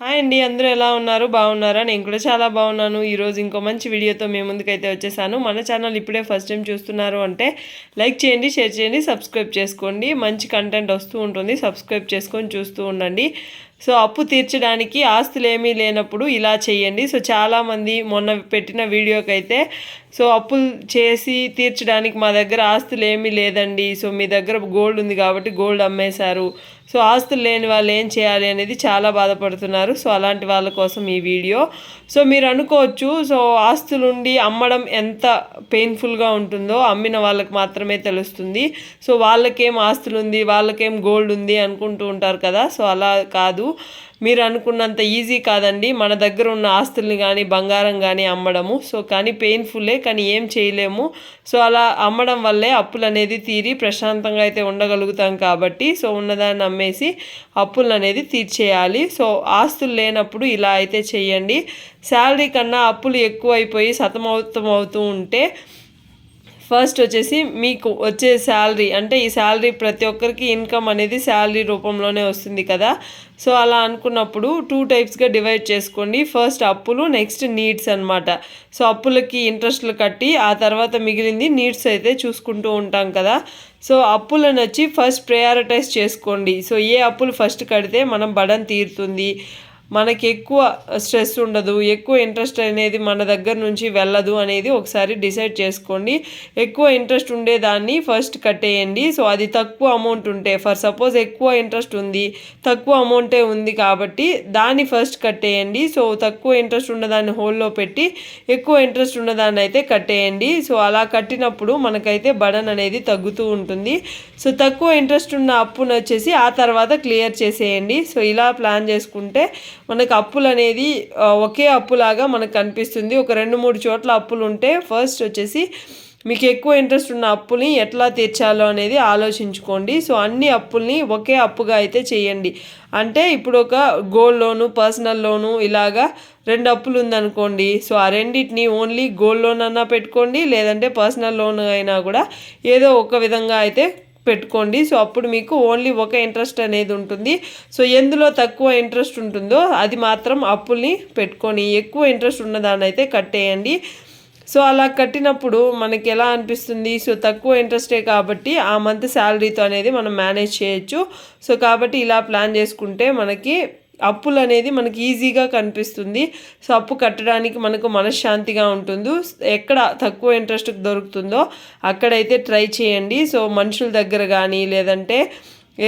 Hi అండి అందరూ ఎలా ఉన్నారు? బాగున్నారా? నేను కూడా చాలా బాగున్నాను. ఈరోజు ఇంకో మంచి వీడియోతో మీ ముందుకైతే వచ్చేసాను. మన ఛానల్ ఇప్పుడే ఫస్ట్ టైం చూస్తున్నారు అంటే లైక్ చేయండి షేర్ చేయండి సబ్స్క్రైబ్ చేసుకోండి. మంచి కంటెంట్ వస్తూ ఉంటుంది. సబ్స్క్రైబ్ చేసుకొని చూస్తూ ఉండండి. సో అప్పు తీర్చడానికి ఆస్తులు ఏమీ లేనప్పుడు ఇలా చేయండి. సో చాలామంది మొన్న పెట్టిన వీడియోకి అయితే సో అప్పులు చేసి తీర్చడానికి మా దగ్గర ఆస్తులు ఏమీ లేదండి. సో మీ దగ్గర గోల్డ్ ఉంది కాబట్టి గోల్డ్ అమ్మేశారు. సో ఆస్తులు లేని వాళ్ళు ఏం చేయాలి అనేది చాలా బాధపడుతున్నారు. సో అలాంటి వాళ్ళ కోసం ఈ వీడియో. సో మీరు అనుకోవచ్చు సో ఆస్తులుండి అమ్మడం ఎంత పెయిన్ఫుల్గా ఉంటుందో అమ్మిన వాళ్ళకి మాత్రమే తెలుస్తుంది. సో వాళ్ళకేం ఆస్తులు ఉంది వాళ్ళకేం గోల్డ్ ఉంది అనుకుంటూ ఉంటారు కదా. సో అలా కాదు. మీరు అనుకున్నంత ఈజీ కాదండి. మన దగ్గర ఉన్న ఆస్తుల్ని కానీ బంగారం కానీ అమ్మడము. సో కానీ పెయిన్ఫుల్లే కానీ ఏం చేయలేము. సో అలా అమ్మడం వల్లే అప్పులు అనేది తీరి ప్రశాంతంగా అయితే ఉండగలుగుతాం కాబట్టి సో ఉన్నదాన్ని అమ్మేసి అప్పులు అనేది తీర్చేయాలి. సో ఆస్తులు లేనప్పుడు ఇలా అయితే చేయండి. శాలరీ కన్నా అప్పులు ఎక్కువైపోయి సతమవుతం అవుతూ ఉంటే ఫస్ట్ వచ్చేసి మీకు వచ్చే శాలరీ అంటే ఈ శాలరీ ప్రతి ఒక్కరికి ఇన్కమ్ అనేది శాలరీ రూపంలోనే వస్తుంది కదా. సో అలా అనుకున్నప్పుడు టూ టైప్స్గా డివైడ్ చేసుకోండి. ఫస్ట్ అప్పులు నెక్స్ట్ నీడ్స్ అనమాట సో అప్పులకి ఇంట్రెస్ట్లు కట్టి ఆ తర్వాత మిగిలింది నీడ్స్ అయితే చూసుకుంటూ ఉంటాం కదా. సో అప్పులను వచ్చి ఫస్ట్ ప్రయారిటైజ్ చేసుకోండి. సో ఏ అప్పులు ఫస్ట్ కడితే మనం బడన్ తీరుతుంది. మనకి ఎక్కువ స్ట్రెస్ ఉండదు ఎక్కువ ఇంట్రెస్ట్ అనేది మన దగ్గర నుంచి వెళ్ళదు అనేది ఒకసారి డిసైడ్ చేసుకోండి. ఎక్కువ ఇంట్రెస్ట్ ఉండేదాన్ని ఫస్ట్ కట్టేయండి. సో అది తక్కువ అమౌంట్ ఉంటే ఫర్ సపోజ్ ఎక్కువ ఇంట్రెస్ట్ ఉంది తక్కువ అమౌంటే ఉంది కాబట్టి దాన్ని ఫస్ట్ కట్టేయండి. సో తక్కువ ఇంట్రెస్ట్ ఉన్నదాన్ని హోల్లో పెట్టి ఎక్కువ ఇంట్రెస్ట్ ఉన్నదాన్ని అయితే కట్టేయండి. సో అలా కట్టినప్పుడు మనకైతే బడన్ అనేది తగ్గుతూ ఉంటుంది. సో తక్కువ ఇంట్రెస్ట్ ఉన్న అప్పును వచ్చేసి ఆ తర్వాత క్లియర్ చేసేయండి. సో ఇలా ప్లాన్ చేసుకుంటే మనకు అప్పులు అనేది ఒకే అప్పులాగా మనకు కనిపిస్తుంది. ఒక రెండు మూడు చోట్ల అప్పులు ఉంటే ఫస్ట్ వచ్చేసి మీకు ఎక్కువ ఇంట్రెస్ట్ ఉన్న అప్పుని ఎట్లా తీర్చాలో అనేది ఆలోచించుకోండి. సో అన్ని అప్పుల్ని ఒకే అప్పుగా అయితే చేయండి. అంటే ఇప్పుడు ఒక గోల్డ్ లోను పర్సనల్ లోను ఇలాగా రెండు అప్పులు ఉందనుకోండి సో ఆ రెండింటిని ఓన్లీ గోల్డ్ లోన్ అన్నా పెట్టుకోండి లేదంటే పర్సనల్ లోన్ అయినా కూడా ఏదో ఒక విధంగా అయితే పెట్టుకోండి. సో అప్పుడు మీకు ఓన్లీ ఒక ఇంట్రెస్ట్ అనేది ఉంటుంది. సో ఎందులో తక్కువ ఇంట్రెస్ట్ ఉంటుందో అది మాత్రం అప్పుల్ని పెట్టుకొని ఎక్కువ ఇంట్రెస్ట్ ఉన్నదాన్ని అయితే కట్టేయండి. సో అలా కట్టినప్పుడు మనకి ఎలా అనిపిస్తుంది? సో తక్కువ ఇంట్రెస్టే కాబట్టి ఆ మంత్ శాలరీతో అనేది మనం మేనేజ్ చేయొచ్చు. సో కాబట్టి ఇలా ప్లాన్ చేసుకుంటే మనకి అప్పులు అనేది మనకి ఈజీగా కనిపిస్తుంది. సో అప్పు కట్టడానికి మనకు మనశ్శాంతిగా ఉంటుంది ఎక్కడ తక్కువ ఇంట్రెస్ట్ దొరుకుతుందో అక్కడైతే ట్రై చేయండి. సో మనుషుల దగ్గర కానీ లేదంటే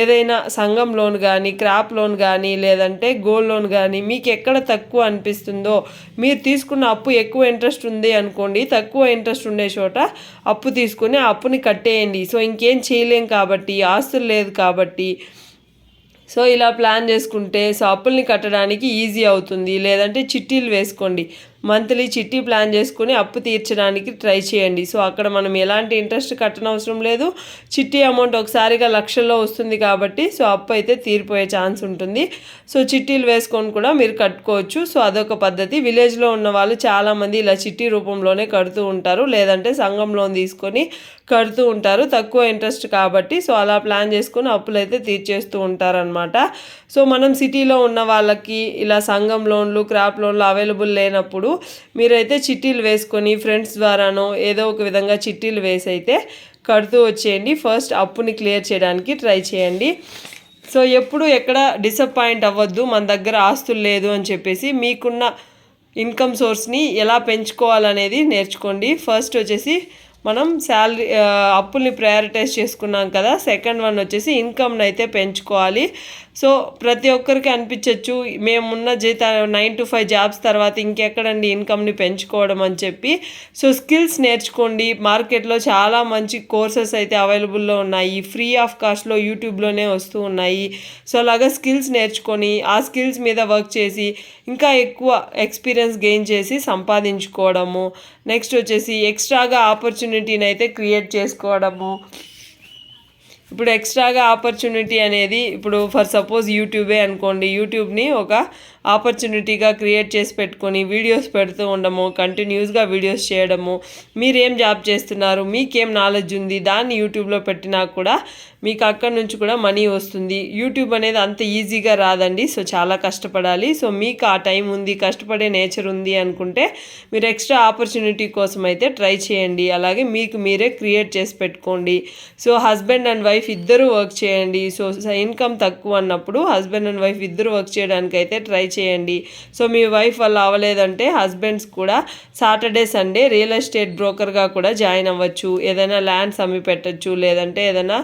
ఏదైనా సంఘం లోన్ కానీ క్రాప్ లోన్ కానీ లేదంటే గోల్డ్ లోన్ కానీ మీకు ఎక్కడ తక్కువ అనిపిస్తుందో మీరు తీసుకున్న అప్పు ఎక్కువ ఇంట్రెస్ట్ ఉంది అనుకోండి తక్కువ ఇంట్రెస్ట్ ఉండే చోట అప్పు తీసుకుని ఆ అప్పుని కట్టేయండి. సో ఇంకేం చేయలేం కాబట్టి ఆస్తులు లేదు కాబట్టి సో ఇలా ప్లాన్ చేసుకుంటే సో అప్పుల్ని కట్టడానికి ఈజీ అవుతుంది. లేదంటే చిట్టీలు వేసుకోండి. మంత్లీ చిట్టి ప్లాన్ చేసుకుని అప్పు తీర్చడానికి ట్రై చేయండి. సో అక్కడ మనం ఎలాంటి ఇంట్రెస్ట్ కట్టనవసరం లేదు. చిట్టి అమౌంట్ ఒకసారిగా లక్షల్లో వస్తుంది కాబట్టి సో అప్పు అయితే తీరిపోయే ఛాన్స్ ఉంటుంది. సో చిట్టీలు వేసుకొని కూడా మీరు కట్టుకోవచ్చు. సో అదొక పద్ధతి. విలేజ్లో ఉన్న వాళ్ళు చాలామంది ఇలా చిట్టి రూపంలోనే కడుతూ ఉంటారు. లేదంటే సంఘం లోన్ తీసుకొని కడుతూ ఉంటారు. తక్కువ ఇంట్రెస్ట్ కాబట్టి సో అలా ప్లాన్ చేసుకుని అప్పులు అయితే తీర్చేస్తూ ఉంటారనమాట సో మనం సిటీలో ఉన్న వాళ్ళకి ఇలా సంఘం లోన్లు క్రాప్ లోన్లు అవైలబుల్ లేనప్పుడు మీరైతే చిట్టీలు వేసుకొని ఫ్రెండ్స్ ద్వారానో ఏదో ఒక విధంగా చిట్టీలు వేసి అయితే కడుతూ వచ్చేయండి. ఫస్ట్ అప్పుని క్లియర్ చేయడానికి ట్రై చేయండి. సో ఎప్పుడు ఎక్కడ డిసప్పాయింట్ అవ్వద్దు. మన దగ్గర ఆస్తులు లేదు అని చెప్పేసి మీకున్న ఇన్కమ్ సోర్స్ని ఎలా పెంచుకోవాలనేది నేర్చుకోండి. ఫస్ట్ వచ్చేసి మనం శాలరీ uh, అప్పుల్ని ప్రయారిటైజ్ చేసుకున్నాం కదా. సెకండ్ వన్ వచ్చేసి ఇన్కమ్ని అయితే పెంచుకోవాలి. సో ప్రతి ఒక్కరికి అనిపించవచ్చు మేమున్న జీత నైన్ టు ఫైవ్ జాబ్స్ తర్వాత ఇంకెక్కడండి ఇన్కమ్ని పెంచుకోవడం అని చెప్పి. సో స్కిల్స్ నేర్చుకోండి మార్కెట్లో చాలా మంచి కోర్సెస్ అయితే అవైలబుల్లో ఉన్నాయి ఫ్రీ ఆఫ్ కాస్ట్లో యూట్యూబ్లోనే వస్తూ ఉన్నాయి. సో అలాగా స్కిల్స్ నేర్చుకొని ఆ స్కిల్స్ మీద వర్క్ చేసి ఇంకా ఎక్కువ ఎక్స్పీరియన్స్ గెయిన్ చేసి సంపాదించుకోవడము. నెక్స్ట్ వచ్చేసి ఎక్స్ట్రాగా ఆపర్చునిటీని అయితే క్రియేట్ చేసుకోవడము. ఇప్పుడు ఎక్స్ట్రాగా ఆపర్చునిటీ అనేది ఇప్పుడు ఫర్ సపోజ్ యూట్యూబే అనుకోండి యూట్యూబ్ని ఒక ఆపర్చునిటీగా క్రియేట్ చేసి పెట్టుకొని వీడియోస్ పెడుతూ ఉండము కంటిన్యూస్గా వీడియోస్ చేయడము. మీరేం జాబ్ చేస్తున్నారు? మీకేం నాలెడ్జ్ ఉంది? దాన్ని యూట్యూబ్లో పెట్టినా కూడా మీకు అక్కడి నుంచి కూడా మనీ వస్తుంది. యూట్యూబ్ అనేది అంత ఈజీగా రాదండి. సో చాలా కష్టపడాలి. సో మీకు ఆ టైం ఉంది కష్టపడే నేచర్ ఉంది అనుకుంటే మీరు ఎక్స్ట్రా ఆపర్చునిటీ కోసం అయితే ట్రై చేయండి. అలాగే మీకు మీరే క్రియేట్ చేసి పెట్టుకోండి. సో హస్బెండ్ అండ్ వైఫ్ ఇద్దరు వర్క్ చేయండి. సో ఇన్కమ్ తక్కువ అన్నప్పుడు హస్బెండ్ అండ్ వైఫ్ ఇద్దరు వర్క్ చేయడానికి అయితే ట్రై చేయండి. సో మీ వైఫ్ వల్ల అవ్వలేదంటే హస్బెండ్స్ కూడా సాటర్డే సండే రియల్ ఎస్టేట్ బ్రోకర్గా కూడా జాయిన్ అవ్వచ్చు. ఏదైనా ల్యాండ్స్ అమ్మి పెట్టచ్చు లేదంటే ఏదైనా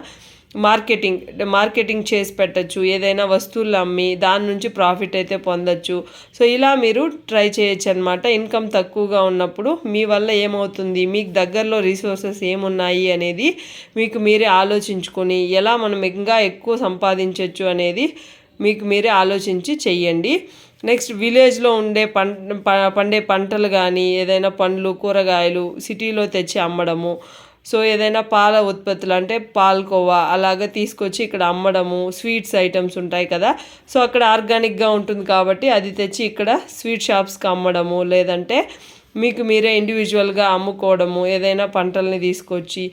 మార్కెటింగ్ మార్కెటింగ్ చేసి పెట్టచ్చు ఏదైనా వస్తువులు అమ్మి దాని నుంచి ప్రాఫిట్ అయితే పొందొచ్చు. సో ఇలా మీరు ట్రై చేయొచ్చు అనమాట ఇన్కమ్ తక్కువగా ఉన్నప్పుడు మీ వల్ల ఏమవుతుంది? మీకు దగ్గరలో రీసోర్సెస్ ఏమున్నాయి అనేది మీకు మీరే ఆలోచించుకొని ఎలా మనం ఇంకా ఎక్కువ సంపాదించవచ్చు అనేది మీకు మీరే ఆలోచించి చెయ్యండి. నెక్స్ట్ విలేజ్లో ఉండే పం పండే పంటలు కానీ ఏదైనా పండ్లు కూరగాయలు సిటీలో తెచ్చి అమ్మడము. సో ఏదైనా పాల ఉత్పత్తులు అంటే పాల్కోవా అలాగ తీసుకొచ్చి ఇక్కడ అమ్మడము. స్వీట్స్ ఐటమ్స్ ఉంటాయి కదా. సో అక్కడ ఆర్గానిక్గా ఉంటుంది కాబట్టి అది తెచ్చి ఇక్కడ స్వీట్ షాప్స్కి అమ్మడము. లేదంటే మీకు మీరే ఇండివిజువల్గా అమ్ముకోవడము. ఏదైనా పంటల్ని తీసుకొచ్చి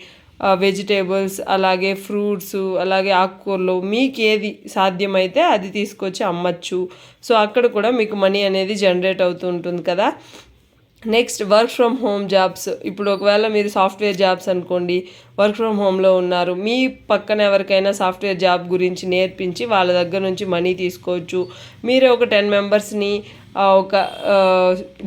వెజిటేబుల్స్ అలాగే ఫ్రూట్స్ అలాగే ఆకుకూరలు మీకు ఏది సాధ్యమైతే అది తీసుకొచ్చి అమ్మచ్చు. సో అక్కడ కూడా మీకు మనీ అనేది జనరేట్ అవుతూ ఉంటుంది కదా. Next work from home jobs ఇప్పుడు ఒకవేళ మీరు సాఫ్ట్వేర్ జాబ్స్ అనుకోండి వర్క్ ఫ్రమ్ హోమ్లో ఉన్నారు. మీ పక్కన ఎవరికైనా సాఫ్ట్వేర్ జాబ్ గురించి నేర్పించి వాళ్ళ దగ్గర నుంచి మనీ తీసుకోవచ్చు. మీరే ఒక టెన్ మెంబర్స్ని ఒక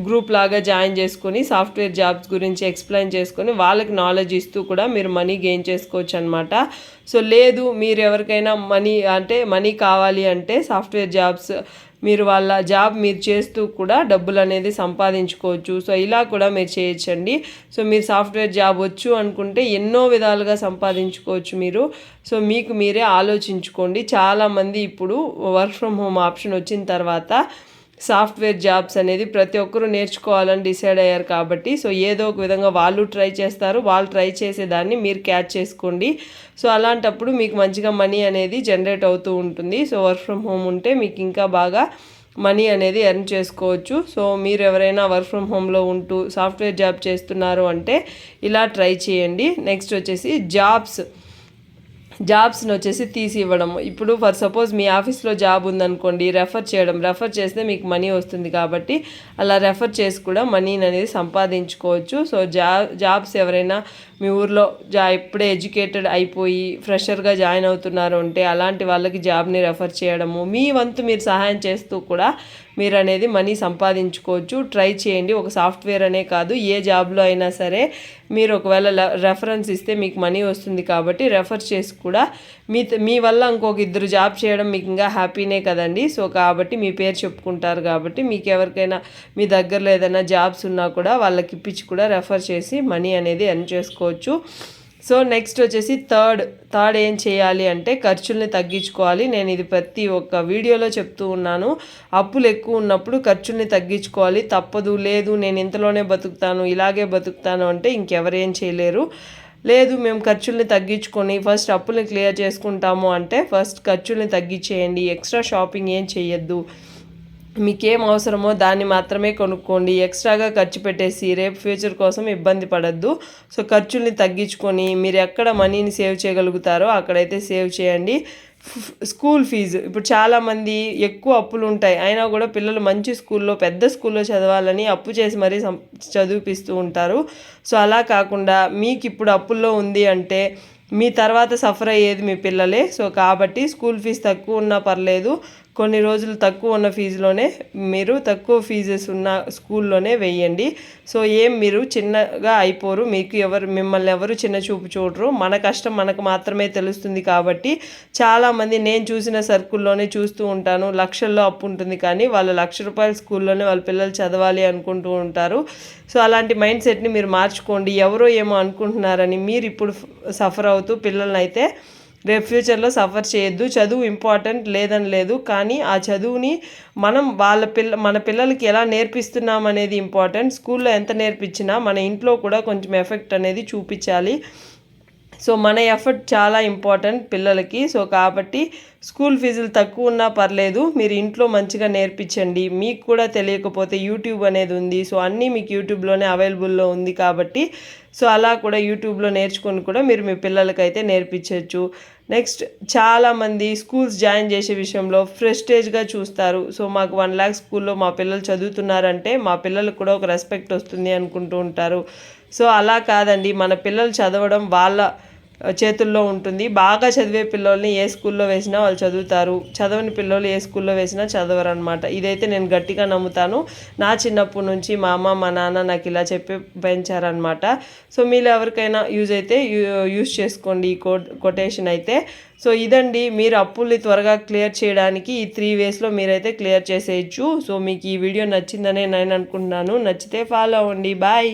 గ్రూప్ లాగా జాయిన్ చేసుకొని సాఫ్ట్వేర్ జాబ్స్ గురించి ఎక్స్ప్లెయిన్ చేసుకొని వాళ్ళకి నాలెడ్జ్ ఇస్తూ కూడా మీరు మనీ గెయిన్ చేసుకోవచ్చు అనమాట సో లేదు మీరు ఎవరికైనా మనీ అంటే మనీ కావాలి అంటే సాఫ్ట్వేర్ జాబ్స్ మీరు వాళ్ళ జాబ్ మీరు చేస్తూ కూడా డబ్బులు అనేది సంపాదించుకోవచ్చు. సో ఇలా కూడా మీరు చేయొచ్చండి. సో మీరు సాఫ్ట్వేర్ జాబ్ వచ్చు అనుకుంటే ఎన్నో విధాలుగా సంపాదించుకోవచ్చు మీరు. సో మీకు మీరే ఆలోచించుకోండి. చాలామంది ఇప్పుడు వర్క్ ఫ్రమ్ హోమ్ ఆప్షన్ వచ్చిన తర్వాత సాఫ్ట్వేర్ జాబ్స్ అనేది ప్రతి ఒక్కరూ నేర్చుకోవాలని డిసైడ్ అయ్యారు కాబట్టి సో ఏదో ఒక విధంగా వాళ్ళు ట్రై చేస్తారు వాళ్ళు ట్రై చేసేదాన్ని మీరు క్యాచ్ చేసుకోండి. సో అలాంటప్పుడు మీకు మంచిగా మనీ అనేది జనరేట్ అవుతూ ఉంటుంది. సో వర్క్ ఫ్రమ్ హోమ్ ఉంటే మీకు ఇంకా బాగా మనీ అనేది ఎర్న్ చేసుకోవచ్చు. సో మీరు ఎవరైనా వర్క్ ఫ్రమ్ హోమ్లో ఉంటూ సాఫ్ట్వేర్ జాబ్ చేస్తున్నారు అంటే ఇలా ట్రై చేయండి. నెక్స్ట్ వచ్చేసి జాబ్స్. జాబ్స్ని వచ్చేసి తీసి ఇవ్వడం ఇప్పుడు ఫర్ సపోజ్ మీ ఆఫీస్లో జాబ్ ఉందనుకోండి రెఫర్ చేయడం. రెఫర్ చేస్తే మీకు మనీ వస్తుంది కాబట్టి అలా రెఫర్ చేసి కూడా మనీని అనేది సంపాదించుకోవచ్చు. సో జా జాబ్స్ ఎవరైనా మీ ఊర్లో జా ఇప్పుడే ఎడ్యుకేటెడ్ అయిపోయి ఫ్రెషర్గా జాయిన్ అవుతున్నారు అంటే అలాంటి వాళ్ళకి జాబ్ని రెఫర్ చేయడము మీ వంతు మీరు సహాయం చేస్తూ కూడా మీరు అనేది మనీ సంపాదించుకోవచ్చు. ట్రై చేయండి. ఒక సాఫ్ట్వేర్ అనే కాదు ఏ జాబ్లో అయినా సరే మీరు ఒకవేళ రెఫరెన్స్ ఇస్తే మీకు మనీ వస్తుంది కాబట్టి రెఫర్ చేసి కూడా మీ మీ వల్ల ఇంకొక ఇద్దరు జాబ్ చేయడం మీకు ఇంకా హ్యాపీనే కదండి. సో కాబట్టి మీ పేరు చెప్పుకుంటారు కాబట్టి మీకు ఎవరికైనా మీ దగ్గరలో ఏదైనా జాబ్స్ ఉన్నా కూడా వాళ్ళకి ఇప్పించి కూడా రెఫర్ చేసి మనీ అనేది ఎర్న్ చేసుకోవచ్చు. సో నెక్స్ట్ వచ్చేసి థర్డ్ థర్డ్ ఏం చేయాలి అంటే ఖర్చుల్ని తగ్గించుకోవాలి. నేను ఇది ప్రతి ఒక్క వీడియోలో చెప్తూ ఉన్నాను. అప్పులు ఎక్కువ ఉన్నప్పుడు ఖర్చుల్ని తగ్గించుకోవాలి. తప్పదు లేదు నేను ఇంతలోనే బతుకుతాను ఇలాగే బతుకుతాను అంటే ఇంకెవరేం చేయలేరు. లేదు మేము ఖర్చుల్ని తగ్గించుకొని ఫస్ట్ అప్పుల్ని క్లియర్ చేసుకుంటాము అంటే ఫస్ట్ ఖర్చుల్ని తగ్గించేయండి. ఎక్స్ట్రా షాపింగ్ ఏం చేయొద్దు. మీకేం అవసరమో దాన్ని మాత్రమే కొనుక్కోండి. ఎక్స్ట్రాగా ఖర్చు పెట్టేసి రేపు ఫ్యూచర్ కోసం ఇబ్బంది పడద్దు. సో ఖర్చుల్ని తగ్గించుకొని మీరు ఎక్కడ మనీని సేవ్ చేయగలుగుతారో అక్కడైతే సేవ్ చేయండి. School fees. ఇప్పుడు చాలామంది ఎక్కువ అప్పులు ఉంటాయి. అయినా కూడా పిల్లలు మంచి స్కూల్లో పెద్ద స్కూల్లో చదవాలని అప్పు చేసి మరీ చదివిపిస్తూ ఉంటారు. సో అలా కాకుండా మీకు ఇప్పుడు అప్పుల్లో ఉంది అంటే మీ తర్వాత సఫర్ అయ్యేది మీ పిల్లలే. సో కాబట్టి స్కూల్ ఫీజు తక్కువ ఉన్నా పర్లేదు. కొన్ని రోజులు తక్కువ ఉన్న ఫీజులోనే మీరు తక్కువ ఫీజెస్ ఉన్న స్కూల్లోనే వేయండి. సో ఏం మీరు చిన్నగా అయిపోరు. మీకు ఎవరు మిమ్మల్ని ఎవరు చిన్న చూపు చూడరు. మన కష్టం మనకు మాత్రమే తెలుస్తుంది కాబట్టి చాలామంది నేను చూసిన సర్కుల్లోనే చూస్తూ ఉంటాను. లక్షల్లో అప్పు ఉంటుంది కానీ వాళ్ళ లక్ష రూపాయల స్కూల్లోనే వాళ్ళ పిల్లలు చదవాలి అనుకుంటూ ఉంటారు. సో అలాంటి మైండ్ సెట్ని మీరు మార్చుకోండి. ఎవరో ఏమో అనుకుంటున్నారని మీరు ఇప్పుడు సఫర్ అవుతూ పిల్లల్ని అయితే రేపు ఫ్యూచర్లో సఫర్ చేయొద్దు. చదువు ఇంపార్టెంట్ లేదని లేదు. కానీ ఆ చదువుని మనం వాళ్ళ పిల్ల మన పిల్లలకి ఎలా నేర్పిస్తున్నాం అనేది ఇంపార్టెంట్. స్కూల్లో ఎంత నేర్పించినా మన ఇంట్లో కూడా కొంచెం ఎఫెక్ట్ అనేది చూపించాలి. సో మన ఎఫర్ట్ చాలా ఇంపార్టెంట్ పిల్లలకి. సో కాబట్టి స్కూల్ ఫీజులు తక్కువ ఉన్నా పర్లేదు. మీరు ఇంట్లో మంచిగా నేర్పించండి. మీకు కూడా తెలియకపోతే యూట్యూబ్ అనేది ఉంది. సో అన్నీ మీకు యూట్యూబ్లోనే అవైలబుల్లో ఉంది కాబట్టి. సో అలా కూడా యూట్యూబ్లో నేర్చుకొని కూడా మీరు మీ పిల్లలకైతే నేర్పించవచ్చు నెక్స్ట్ చాలామంది స్కూల్స్ జాయిన్ చేసే విషయంలో ఫ్రెస్టేజ్గా చూస్తారు. సో మాకు వన్ ల్యాక్ స్కూల్లో మా పిల్లలు చదువుతున్నారంటే మా పిల్లలకు కూడా ఒక రెస్పెక్ట్ వస్తుంది అనుకుంటూ ఉంటారు. సో అలా కాదండి. మన పిల్లలు చదవడం వాళ్ళ చేతుల్లో ఉంటుంది. బాగా చదివే పిల్లల్ని ఏ స్కూల్లో వేసినా వాళ్ళు చదువుతారు. చదవని పిల్లలు ఏ స్కూల్లో వేసినా చదవరు అనమాట ఇదైతే నేను గట్టిగా నమ్ముతాను. నా చిన్నప్పటి నుంచి మా అమ్మ మా నాన్న నాకు ఇలా చెప్పి పెంచారనమాట సో మీరు ఎవరికైనా యూజ్ అయితే యూజ్ చేసుకోండి ఈ కోట్ కొటేషన్ అయితే. సో ఇదండి. మీరు అప్పుల్ని త్వరగా క్లియర్ చేయడానికి ఈ త్రీ వేస్లో మీరైతే క్లియర్ చేసేయచ్చు. సో మీకు ఈ వీడియో నచ్చిందనే నేను అనుకుంటున్నాను. నచ్చితే ఫాలో అవ్వండి. బాయ్.